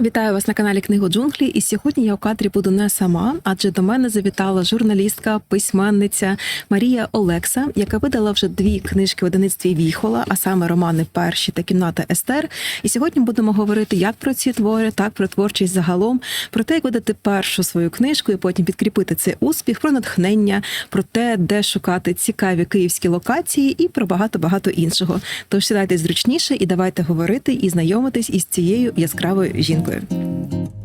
Вітаю вас на каналі Книго Джунглі. І сьогодні я у кадрі буду не сама, адже до мене завітала журналістка, письменниця Марія Олекса, яка видала вже дві книжки в одиництві Віхола, а саме романи Перші та кімната Естер. І сьогодні будемо говорити як про ці твори, так про творчість загалом, про те, як видати першу свою книжку і потім підкріпити цей успіх, про натхнення, про те, де шукати цікаві київські локації, і про багато багато іншого. Тож сідайте зручніше і давайте говорити і знайомитись із цією яскравою жінкою. Super.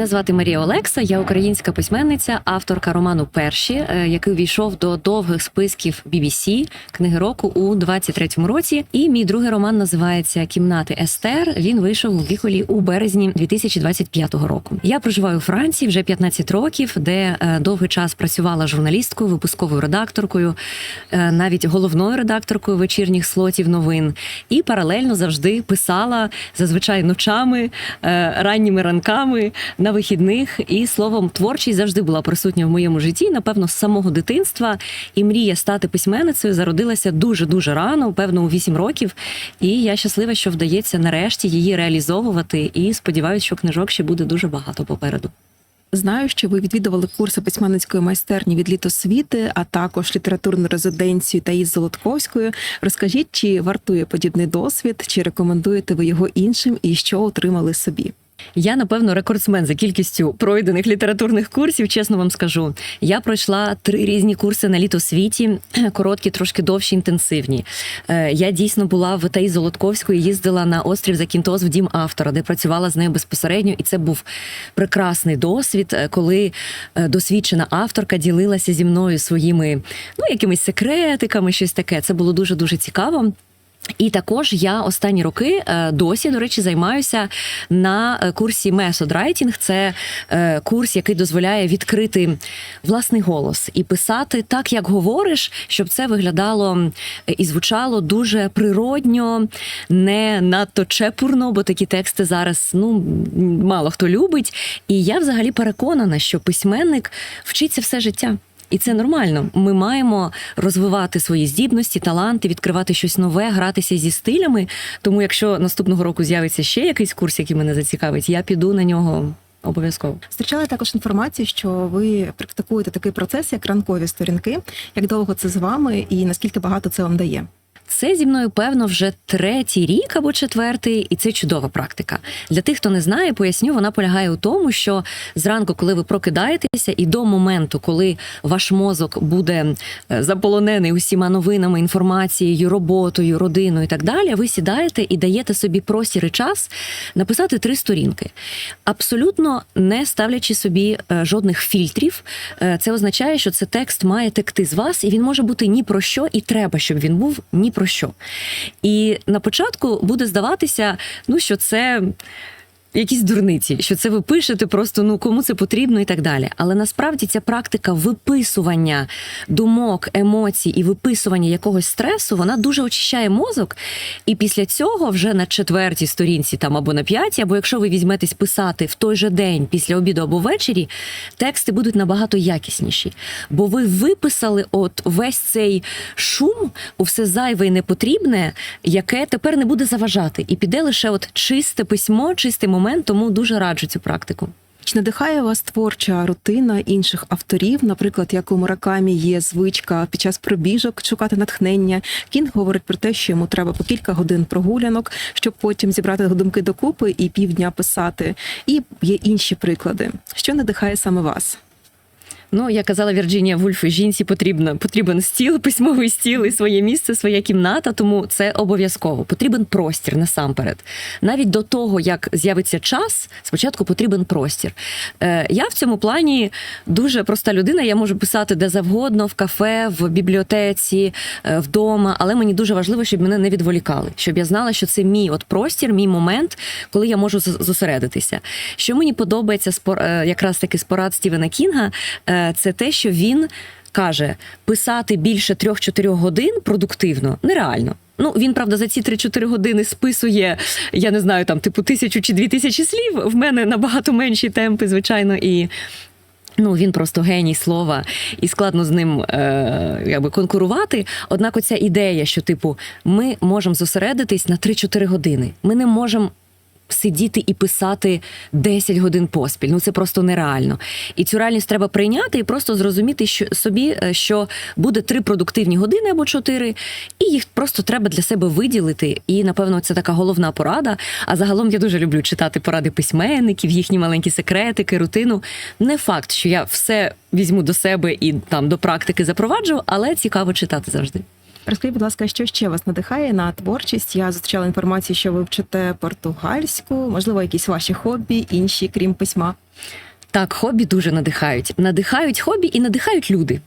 Мене звати Марія Олекса, я українська письменниця, авторка роману Перші, е, який увійшов до довгих списків BBC, книги року у 23-му році. І мій другий роман називається Кімнати Естер. Він вийшов у віхолі у березні 2025 року. Я проживаю у Франції вже 15 років, де е, довгий час працювала журналісткою, випусковою редакторкою, е, навіть головною редакторкою вечірніх слотів новин, і паралельно завжди писала зазвичай ночами, ранніми ранками на вихідних. І словом, творчість завжди була присутня в моєму житті. Напевно, з самого дитинства. І мрія стати письменницею зародилася дуже дуже рано, певно, у 8 років. І я щаслива, що вдається нарешті її реалізовувати. І сподіваюся, що книжок ще буде дуже багато попереду. Знаю, що ви відвідували курси письменницької майстерні від літосвіти, а також літературну резиденцію та із Золотковською. Розкажіть, чи вартує подібний досвід, чи рекомендуєте ви його іншим, і що отримали собі? Я напевно рекордсмен за кількістю пройдених літературних курсів. Чесно вам скажу. Я пройшла три різні курси на літосвіті, короткі, трошки довші, інтенсивні. Е, Я дійсно була в ТАІ Золотковської, їздила на острів Закінтоз в дім автора, де працювала з нею безпосередньо, і це був прекрасний досвід, е, коли е, досвідчена авторка ділилася зі мною своїми ну якимись секретиками, щось таке. Це було дуже дуже цікаво. І також я останні роки е, досі, до речі, займаюся на е, курсі Method Writing. Це е, курс, який дозволяє відкрити власний голос і писати так, як говориш, щоб це виглядало і звучало дуже природньо, не надто чепурно, бо такі тексти зараз ну мало хто любить. І я взагалі переконана, що письменник вчиться все життя. І це нормально. Ми маємо розвивати свої здібності, таланти, відкривати щось нове, гратися зі стилями. Тому, якщо наступного року з'явиться ще якийсь курс, який мене зацікавить, я піду на нього обов'язково. Зустрічала також інформацію, що ви практикуєте такий процес, як ранкові сторінки. Як довго це з вами, і наскільки багато це вам дає? Це зі мною, певно, вже третій рік або четвертий, і це чудова практика. Для тих, хто не знає, поясню, вона полягає у тому, що зранку, коли ви прокидаєтеся, і до моменту, коли ваш мозок буде е, заполонений усіма новинами, інформацією, роботою, родиною і так далі, ви сідаєте і даєте собі простір час написати три сторінки, абсолютно не ставлячи собі е, жодних фільтрів. Е, Це означає, що це текст має текти з вас, і він може бути ні про що, і треба, щоб він був ні про що. І на початку буде здаватися, ну що це. Якісь дурниці, що це ви пишете, просто ну кому це потрібно і так далі. Але насправді ця практика виписування думок, емоцій і виписування якогось стресу, вона дуже очищає мозок. І після цього, вже на четвертій сторінці, там або на п'ятій, або якщо ви візьметесь писати в той же день після обіду або ввечері, тексти будуть набагато якісніші. Бо ви виписали от весь цей шум, у все зайве і непотрібне, яке тепер не буде заважати, і піде лише от чисте письмо, чистий момент. Тому дуже раджу цю практику. Чи надихає вас творча рутина інших авторів? Наприклад, як у Муракамі є звичка під час пробіжок шукати натхнення. Кінг говорить про те, що йому треба по кілька годин прогулянок, щоб потім зібрати думки докупи і півдня писати. І є інші приклади. Що надихає саме вас? Ну, як казала Вірджинія Вульф, жінці потрібно потрібен стіл, письмовий стіл і своє місце, своя кімната. Тому це обов'язково. Потрібен простір насамперед. Навіть до того, як з'явиться час, спочатку потрібен простір. Е, Я в цьому плані дуже проста людина. Я можу писати де завгодно, в кафе, в бібліотеці, е, вдома, але мені дуже важливо, щоб мене не відволікали, щоб я знала, що це мій от простір, мій момент, коли я можу зосередитися. Що мені подобається спор- е, якраз таки з порад Стівена Кінга. е, це те, що він каже, писати більше 3-4 годин продуктивно нереально. Ну, він, правда, за ці 3-4 години списує, я не знаю, там, типу, тисячу чи дві тисячі слів. В мене набагато менші темпи, звичайно, і Ну, він просто геній слова, і складно з ним е, якби конкурувати. Однак, оця ідея, що типу, ми можемо зосередитись на 3-4 години. Ми не можемо сидіти і писати 10 годин поспіль. Ну це просто нереально. І цю реальність треба прийняти і просто зрозуміти що собі, е, що буде три продуктивні години або чотири, і їх просто треба для себе виділити. І напевно це така головна порада. А загалом я дуже люблю читати поради письменників, їхні маленькі секретики, рутину. Не факт, що я все візьму до себе і там до практики запроваджу, але цікаво читати завжди. Розкажіть, будь ласка, що ще вас надихає на творчість? Я зустрічала інформацію, що ви вчите португальську, можливо, якісь ваші хобі, інші, крім письма. Так, хобі дуже надихають. Надихають хобі і надихають люди.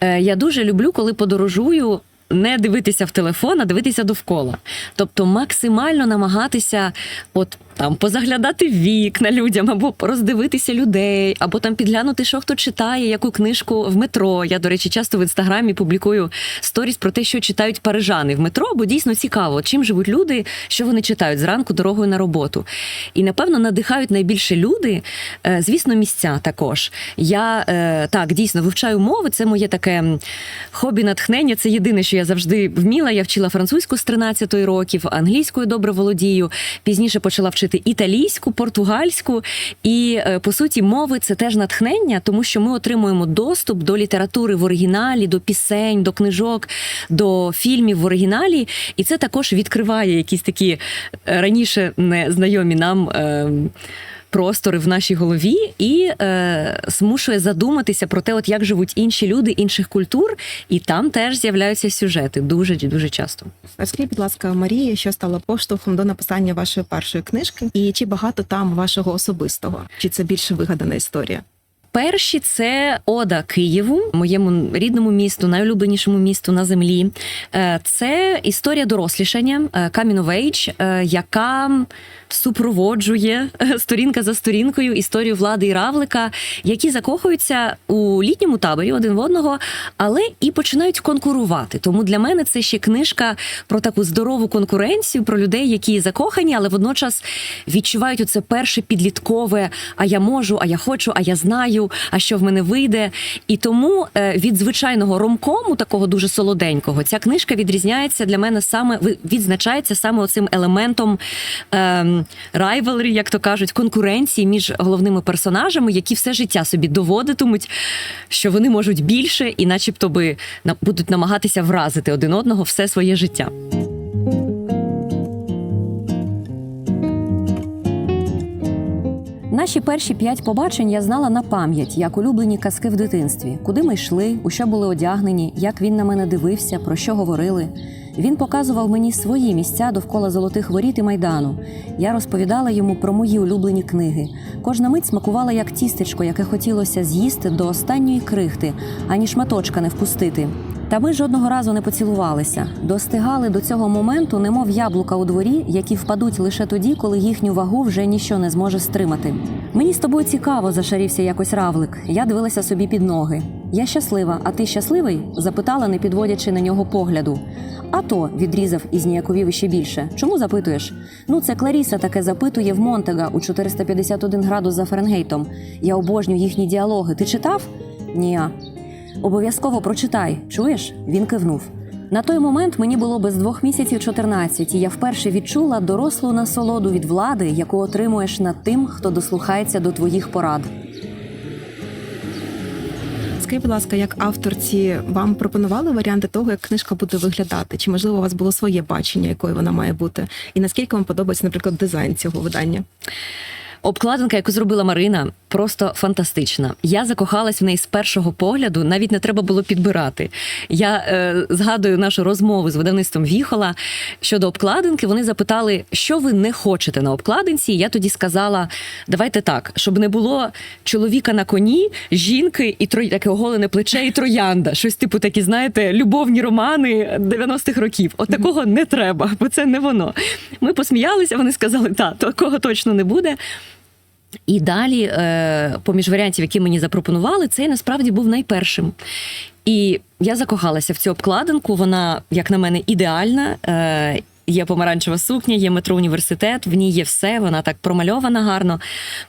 Е, я дуже люблю, коли подорожую. Не дивитися в телефон, а дивитися довкола. Тобто максимально намагатися от там позаглядати вікна людям, або роздивитися людей, або там підглянути, що хто читає, яку книжку в метро. Я, до речі, часто в інстаграмі публікую сторіс про те, що читають парижани в метро, бо дійсно цікаво, чим живуть люди, що вони читають зранку дорогою на роботу. І напевно надихають найбільше люди, е, звісно, місця також. Я е, так дійсно вивчаю мови. Це моє таке хобі натхнення. Це єдине, що я завжди вміла. Я вчила французьку з 13 років, англійською добре володію. Пізніше почала вчити італійську, португальську. І е, по суті, мови це теж натхнення, тому що ми отримуємо доступ до літератури в оригіналі, до пісень, до книжок, до фільмів в оригіналі. І це також відкриває якісь такі е, раніше незнайомі нам. е, Простори в нашій голові і е, змушує задуматися про те, от як живуть інші люди інших культур, і там теж з'являються сюжети дуже дуже часто. Розкажіть, будь ласка, Марія, що стало поштовхом до написання вашої першої книжки, і чи багато там вашого особистого? Чи це більше вигадана історія? Перші це Ода Києву, моєму рідному місту, найулюбленішому місту на землі. Е, Це історія дорослішання е, Age, е, яка супроводжує е, сторінка за сторінкою історію влади і равлика, які закохуються у літньому таборі один в одного, але і починають конкурувати. Тому для мене це ще книжка про таку здорову конкуренцію, про людей, які закохані, але водночас відчувають оце перше підліткове. А я можу, а я хочу, а я знаю, а що в мене вийде. І тому е, від звичайного ромкому, такого дуже солоденького, ця книжка відрізняється для мене саме відзначається саме оцим елементом ем, райвелрі, як то кажуть, конкуренції між головними персонажами, які все життя собі доводитимуть, що вони можуть більше, і, начебто, би будуть намагатися вразити один одного все своє життя. Наші перші п'ять побачень я знала на пам'ять, як улюблені казки в дитинстві, куди ми йшли, у що були одягнені, як він на мене дивився, про що говорили. Він показував мені свої місця довкола золотих воріт і майдану. Я розповідала йому про мої улюблені книги. Кожна мить смакувала як тістечко, яке хотілося з'їсти до останньої крихти, ані шматочка не впустити. Та ми жодного разу не поцілувалися. Достигали до цього моменту, немов яблука у дворі, які впадуть лише тоді, коли їхню вагу вже ніщо не зможе стримати. Мені з тобою цікаво, зашарівся якось равлик. Я дивилася собі під ноги. Я щаслива, а ти щасливий? запитала, не підводячи на нього погляду. А то відрізав і зніяковів іще більше. Чому запитуєш? Ну, це Кларіса таке запитує в Монтега у 451 градус за Фаренгейтом. Я обожнюю їхні діалоги. Ти читав? Ні. Обов'язково прочитай. Чуєш? Він кивнув. На той момент мені було без двох місяців 14, і я вперше відчула дорослу насолоду від влади, яку отримуєш над тим, хто дослухається до твоїх порад. Скажіть, будь ласка, як авторці вам пропонували варіанти того, як книжка буде виглядати? Чи можливо у вас було своє бачення, якою вона має бути? І наскільки вам подобається, наприклад, дизайн цього видання? Обкладинка, яку зробила Марина, просто фантастична. Я закохалась в неї з першого погляду, навіть не треба було підбирати. Я е, згадую нашу розмову з видавництвом Віхола щодо обкладинки. Вони запитали, що ви не хочете на обкладинці. Я тоді сказала: давайте так, щоб не було чоловіка на коні, жінки і тро... таке оголене плече і троянда. Щось типу такі, знаєте, любовні романи 90-х років. От такого не треба, бо це не воно. Ми посміялися. Вони сказали, та такого точно не буде. І далі, е, поміж варіантів, які мені запропонували, цей насправді був найпершим. І я закохалася в цю обкладинку. Вона, як на мене, ідеальна. Є помаранчева сукня, є метро університет, в ній є все, вона так промальована гарно.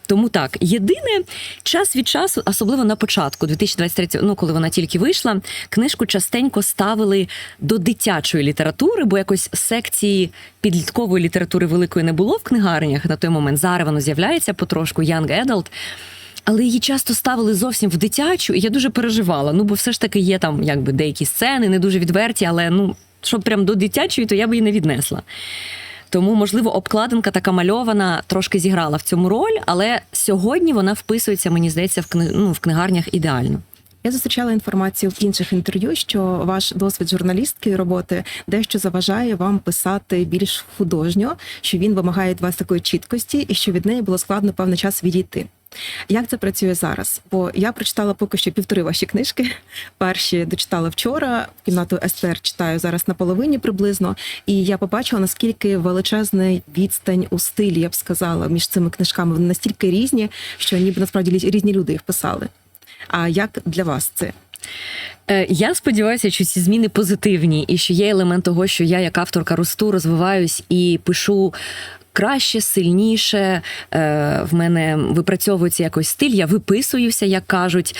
Тому так, єдине, час від часу, особливо на початку 2023, ну коли вона тільки вийшла, книжку частенько ставили до дитячої літератури, бо якось секції підліткової літератури великої не було в книгарнях на той момент. Зараз воно з'являється потрошку Young Adult. Але її часто ставили зовсім в дитячу, і я дуже переживала. Ну, бо все ж таки є там якби деякі сцени, не дуже відверті, але ну, щоб прям до дитячої, то я би її не віднесла. Тому, можливо, обкладинка така мальована трошки зіграла в цьому роль, але сьогодні вона вписується, мені здається, в кни... ну, в книгарнях ідеально. Я зустрічала інформацію в інших інтерв'ю, що ваш досвід журналістської роботи дещо заважає вам писати більш художньо, що він вимагає від вас такої чіткості, і що від неї було складно певний час відійти. Як це працює зараз? Бо я прочитала поки що півтори ваші книжки. Перші дочитала вчора. Кімнату Естер читаю зараз на половині приблизно. І я побачила наскільки величезний відстань у стилі, я б сказала, між цими книжками. Вони настільки різні, що ніби насправді різні люди їх писали. А як для вас це? Е, Я сподіваюся, що ці зміни позитивні, і що є елемент того, що я як авторка росту, розвиваюсь і пишу. Краще, сильніше е, в мене випрацьовується якось стиль, я виписуюся, як кажуть.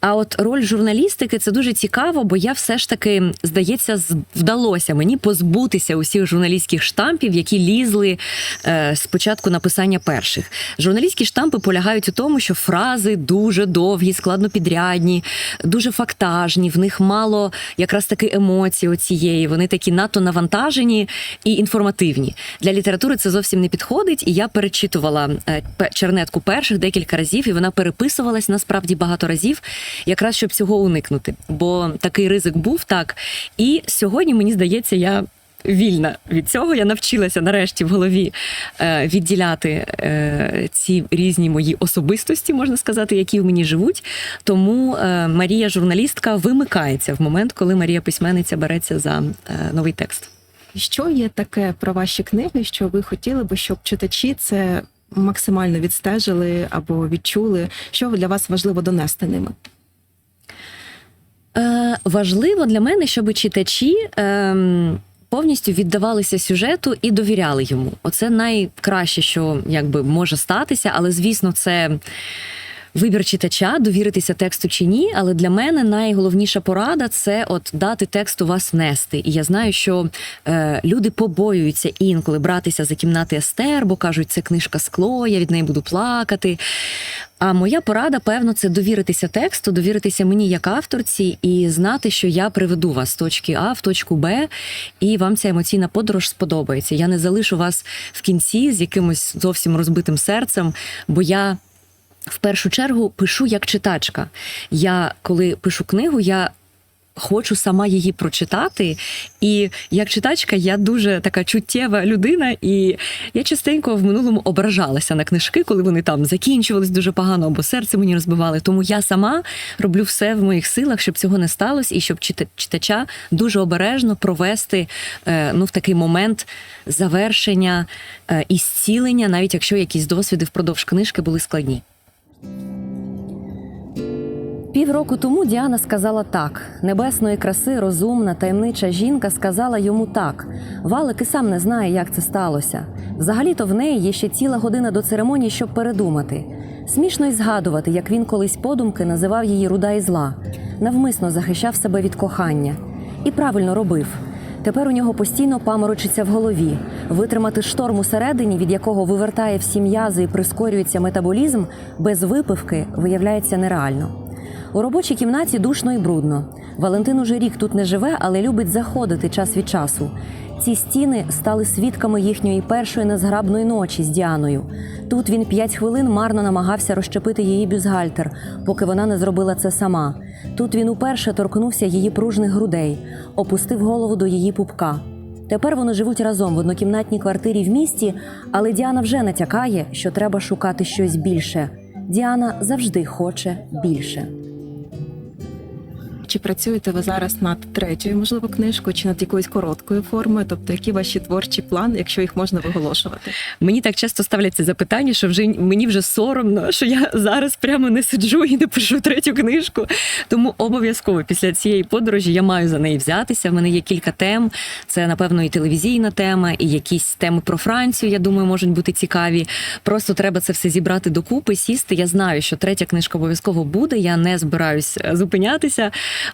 А от роль журналістики це дуже цікаво, бо я все ж таки, здається, вдалося мені позбутися усіх журналістських штампів, які лізли е, з початку написання перших. Журналістські штампи полягають у тому, що фрази дуже довгі, складнопідрядні, дуже фактажні, в них мало якраз таки емоцій оцієї. Вони такі надто навантажені і інформативні. Для літератури це зовсім не підходить. І я перечитувала е, чернетку перших декілька разів, і вона переписувалась насправді багато разів, якраз щоб цього уникнути. Бо такий ризик був так. І сьогодні мені здається, я. Вільна від цього я навчилася нарешті в голові е, відділяти е, ці різні мої особистості, можна сказати, які в мені живуть. Тому Марія журналістка вимикається в момент, коли Марія письменниця береться за новий текст. Що є таке про ваші книги, що ви хотіли би, щоб читачі це максимально відстежили або відчули? Що для вас важливо донести ними? Е, важливо для мене, щоб читачі. ем, Повністю віддавалися сюжету і довіряли йому. Оце найкраще, що якби може статися, але звісно, це вибір читача, довіритися тексту чи ні. Але для мене найголовніша порада це от дати тексту вас нести. І я знаю, що е, люди побоюються інколи братися за кімнати Естер, бо кажуть, це книжка скло, я від неї буду плакати. А моя порада, певно, це довіритися тексту, довіритися мені як авторці і знати, що я приведу вас з точки А в точку Б, і вам ця емоційна подорож сподобається. Я не залишу вас в кінці з якимось зовсім розбитим серцем, бо я. В першу чергу пишу як читачка. Я коли пишу книгу, я хочу сама її прочитати. І як читачка, я дуже така чуттєва людина, і я частенько в минулому ображалася на книжки, коли вони там закінчувались дуже погано або серце мені розбивали. Тому я сама роблю все в моїх силах, щоб цього не сталося, і щоб чита- читача дуже обережно провести е, ну, в такий момент завершення е, і зцілення, навіть якщо якісь досвіди впродовж книжки були складні. Півроку тому Діана сказала так: небесної краси, розумна, таємнича жінка сказала йому так. Валик і сам не знає, як це сталося. Взагалі-то в неї є ще ціла година до церемонії, щоб передумати. Смішно й згадувати, як він колись подумки називав її руда і зла, навмисно захищав себе від кохання. І правильно робив. Тепер у нього постійно паморочиться в голові. Витримати шторм усередині, від якого вивертає всі м'язи і прискорюється метаболізм, без випивки виявляється нереально. У робочій кімнаті душно і брудно. Валентин уже рік тут не живе, але любить заходити час від часу. Ці стіни стали свідками їхньої першої незграбної ночі з Діаною. Тут він п'ять хвилин марно намагався розщепити її бюзгальтер, поки вона не зробила це сама. Тут він уперше торкнувся її пружних грудей, опустив голову до її пупка. Тепер вони живуть разом в однокімнатній квартирі в місті, але Діана вже натякає, що треба шукати щось більше. Діана завжди хоче більше. Чи працюєте ви зараз над третьою, можливо, книжкою, чи над якоюсь короткою формою? Тобто, які ваші творчі плани, якщо їх можна виголошувати? Мені так часто ставлять це запитання, що вже мені вже соромно, що я зараз прямо не сиджу і не пишу третю книжку. Тому обов'язково після цієї подорожі я маю за неї взятися. В мене є кілька тем. Це напевно і телевізійна тема, і якісь теми про Францію. Я думаю, можуть бути цікаві. Просто треба це все зібрати докупи, сісти. Я знаю, що третя книжка обов'язково буде. Я не збираюсь е, зупинятися,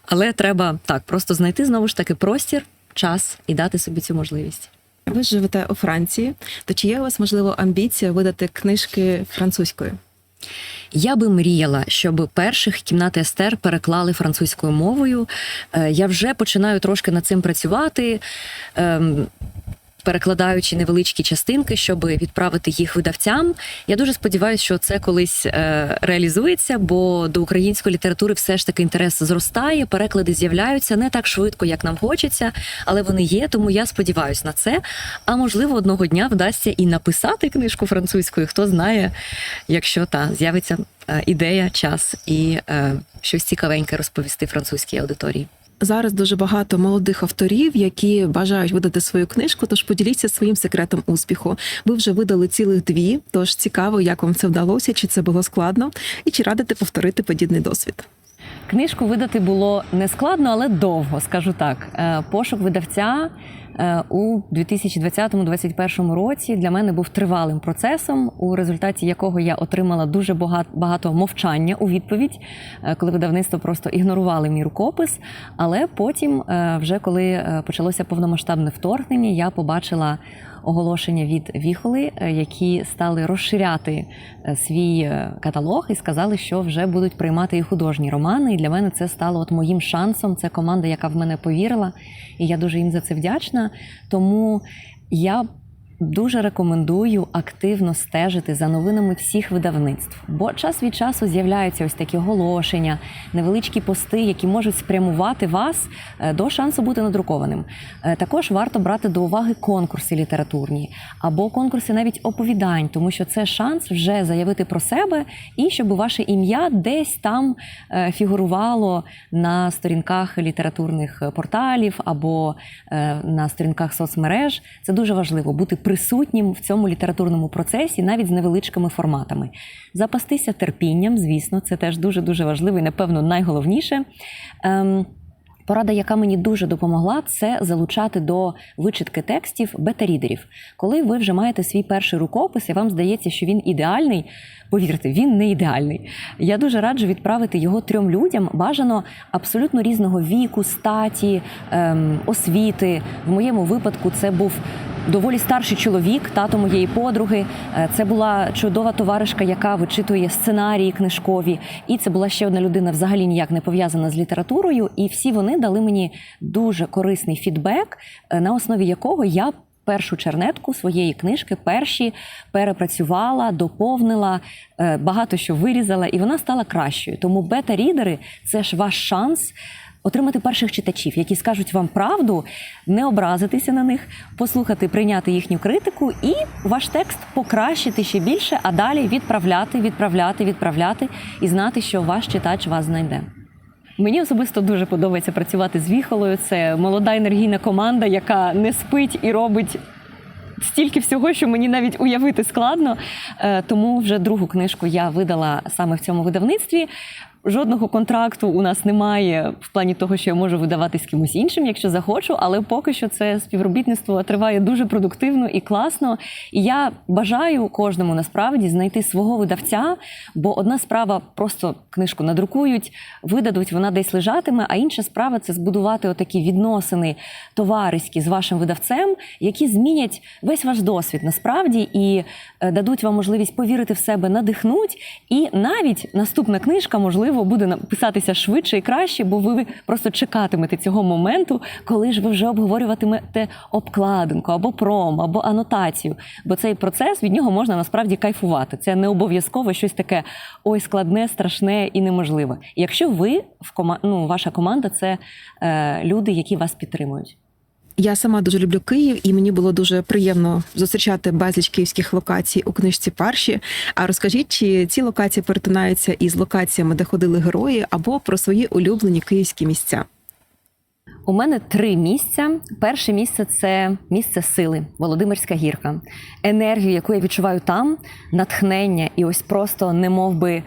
але треба так просто знайти знову ж таки простір, час і дати собі цю можливість. Ви живете у Франції, то чи є у вас можливо амбіція видати книжки французькою? Я би мріяла, щоб перших кімнати Естер переклали французькою мовою. Е, Я вже починаю трошки над цим працювати. Перекладаючи невеличкі частинки, щоб відправити їх видавцям. Я дуже сподіваюся, що це колись е, реалізується, бо до української літератури все ж таки інтерес зростає, переклади з'являються не так швидко, як нам хочеться, але вони є. Тому я сподіваюся на це. А можливо, одного дня вдасться і написати книжку французькою. Хто знає, якщо та з'явиться е, ідея, час і е, щось цікавеньке розповісти французькій аудиторії. Зараз дуже багато молодих авторів, які бажають видати свою книжку. Тож поділіться своїм секретом успіху. Ви вже видали цілих дві. Тож цікаво, як вам це вдалося, чи це було складно, і чи радите повторити подібний досвід. Книжку видати було не складно, але довго, скажу так. Е, Пошук видавця у 2020-2021 році для мене був тривалим процесом, у результаті якого я отримала дуже багато, мовчання у відповідь, е, коли видавництво просто ігнорували мій рукопис. Але потім, е, вже коли е, почалося повномасштабне вторгнення, я побачила оголошення від Віхоли, е, які стали розширяти е, свій е, каталог і сказали, що вже будуть приймати і художні романи. І для мене це стало от моїм шансом. Це команда, яка в мене повірила, і я дуже їм за це вдячна. Тому я Дуже рекомендую активно стежити за новинами всіх видавництв, бо час від часу з'являються ось такі оголошення, невеличкі пости, які можуть спрямувати вас е, до шансу бути надрукованим. Е, Також варто брати до уваги конкурси літературні або конкурси навіть оповідань, тому що це шанс вже заявити про себе і щоб ваше ім'я десь там е, фігурувало на сторінках літературних порталів або на сторінках соцмереж. Це дуже важливо бути присутнім в цьому літературному процесі, навіть з невеличкими форматами. Запастися терпінням, звісно, це теж дуже дуже важливо і, напевно, найголовніше. Ем, Порада, яка мені дуже допомогла, це залучати до вичитки текстів бета-рідерів. Коли ви вже маєте свій перший рукопис, і вам здається, що він ідеальний. Повірте, він не ідеальний. Я дуже раджу відправити його трьом людям, бажано абсолютно різного віку, статі, ем, освіти. В моєму випадку це був доволі старший чоловік, тато моєї подруги. Е, Це була чудова товаришка, яка вичитує сценарії книжкові. І це була ще одна людина, взагалі ніяк не пов'язана з літературою. І всі вони дали мені дуже корисний фідбек, е, на основі якого я. Першу чернетку своєї книжки перші перепрацювала, доповнила, е, багато що вирізала, і вона стала кращою. Тому бета-рідери це ж ваш шанс отримати перших читачів, які скажуть вам правду, не образитися на них, послухати, прийняти їхню критику і ваш текст покращити ще більше, а далі відправляти, відправляти, відправляти і знати, що ваш читач вас знайде. Мені особисто дуже подобається працювати з Віхолою. Це молода енергійна команда, яка не спить і робить. Стільки всього, що мені навіть уявити складно. Е, Тому вже другу книжку я видала саме в цьому видавництві. Жодного контракту у нас немає в плані того, що я можу видавати з кимось іншим, якщо захочу, але поки що це співробітництво триває дуже продуктивно і класно. І я бажаю кожному насправді знайти свого видавця, бо одна справа просто книжку надрукують, видадуть, вона десь лежатиме, а інша справа це збудувати отакі відносини товариські з вашим видавцем, які змінять весь ваш досвід насправді і е, дадуть вам можливість повірити в себе, надихнуть. І навіть наступна книжка, можливо, буде написатися швидше і краще, бо ви просто чекатимете цього моменту, коли ж ви вже обговорюватимете обкладинку або пром, або анотацію. Бо цей процес від нього можна насправді кайфувати. Це не обов'язково щось таке ой, складне, страшне і неможливе. Якщо ви в кома... ну, ваша команда це е, люди, які вас підтримують. Я сама дуже люблю Київ, і мені було дуже приємно зустрічати безліч київських локацій у книжці Парші. А розкажіть, чи ці локації перетинаються із локаціями, де ходили герої, або про свої улюблені київські місця? У мене три місця. Перше місце це місце сили, Володимирська гірка. Енергію, яку я відчуваю там, натхнення, і ось просто не би.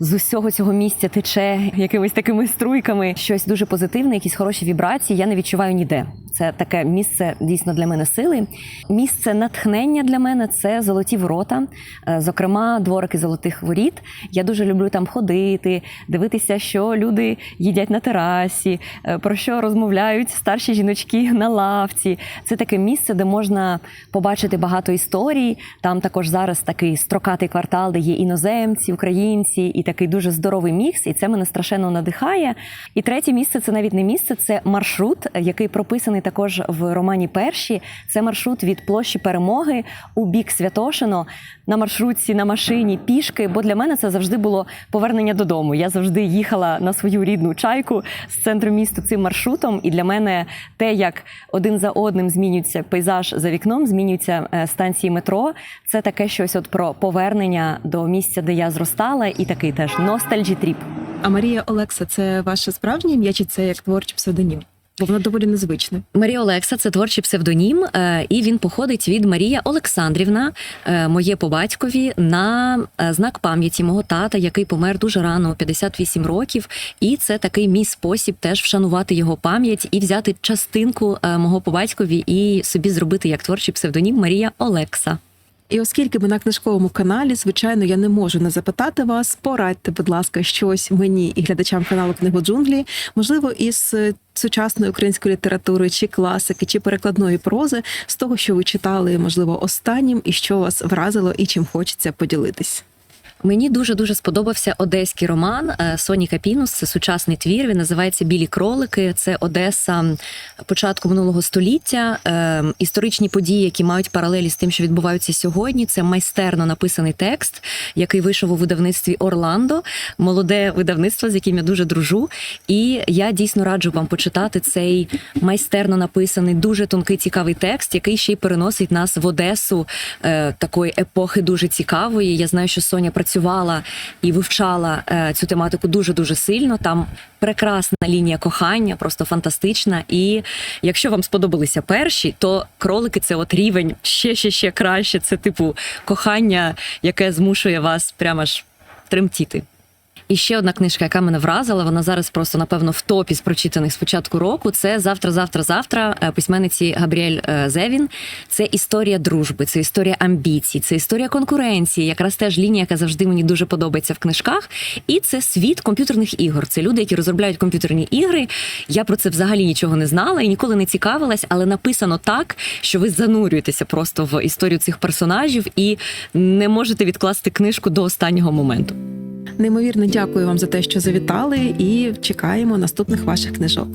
З усього цього місця тече якимись такими струйками щось дуже позитивне, якісь хороші вібрації. Я не відчуваю ніде. Це таке місце дійсно для мене сили. Місце натхнення для мене це золоті ворота, Е, зокрема, дворики золотих воріт. Я дуже люблю там ходити, дивитися, що люди їдять на терасі, е, про що розмовляють старші жіночки на лавці. Це таке місце, де можна побачити багато історій. Там також зараз такий строкатий квартал, де є іноземці, українці, і такий дуже здоровий мікс. І це мене страшенно надихає. І третє місце це навіть не місце, це маршрут, який прописаний також в романі Перші. Це маршрут від площі перемоги у бік Святошино на маршрутці, на машині, пішки. Бо для мене це завжди було повернення додому. Я завжди їхала на свою рідну чайку з центру міста цим маршрутом. І для мене те, як один за одним змінюється пейзаж за вікном, змінюються е, станції метро. Це таке щось от про повернення до місця, де я зростала, і такий теж ностальджі тріп. А Марія Олекса це ваше справжнє ім'я, чи це як творчий псевдонім? Бо воно доволі незвичне. Марія Олекса це творчий псевдонім, е, і він походить від Марія Олександрівна, е, моє по батькові, на е, знак пам'яті мого тата, який помер дуже рано, у 58 років. І це такий мій спосіб теж вшанувати його пам'ять і взяти частинку мого по батькові і собі зробити як творчий псевдонім Марія Олекса. І оскільки ми на книжковому каналі, звичайно, я не можу не запитати вас. Порадьте, будь ласка, щось мені і глядачам каналу Книго Джунглі, можливо, із е, сучасної української літератури, чи класики, чи перекладної прози, з того, що ви читали, можливо, останнім, і що вас вразило, і чим хочеться поділитись. Мені дуже дуже сподобався одеський роман е, Соні Капінус. Це сучасний твір. Він називається Білі кролики. Це Одеса початку минулого століття. Е, Історичні події, які мають паралелі з тим, що відбуваються сьогодні. Це майстерно написаний текст, який вийшов у видавництві Орландо, молоде видавництво, з яким я дуже дружу. І я дійсно раджу вам почитати цей майстерно написаний, дуже тонкий, цікавий текст, який ще й переносить нас в Одесу е, такої епохи дуже цікавої. Я знаю, що Соня працювала і вивчала е, цю тематику дуже дуже сильно. Там прекрасна лінія кохання, просто фантастична. І якщо вам сподобалися перші, то кролики це от рівень ще ще ще краще. Це типу кохання, яке змушує вас прямо ж тремтіти. І ще одна книжка, яка мене вразила, вона зараз просто напевно в топі з прочитаних з початку року. Це завтра, завтра, завтра е, письменниці Габріель е, Зевін. Це історія дружби, це історія амбіцій, це історія конкуренції, якраз теж лінія, яка завжди мені дуже подобається в книжках. І це світ комп'ютерних ігор. Це люди, які розробляють комп'ютерні ігри. Я про це взагалі нічого не знала і ніколи не цікавилась, але написано так, що ви занурюєтеся просто в історію цих персонажів і не можете відкласти книжку до останнього моменту. Неймовірно дякую вам за те, що завітали, і чекаємо наступних ваших книжок.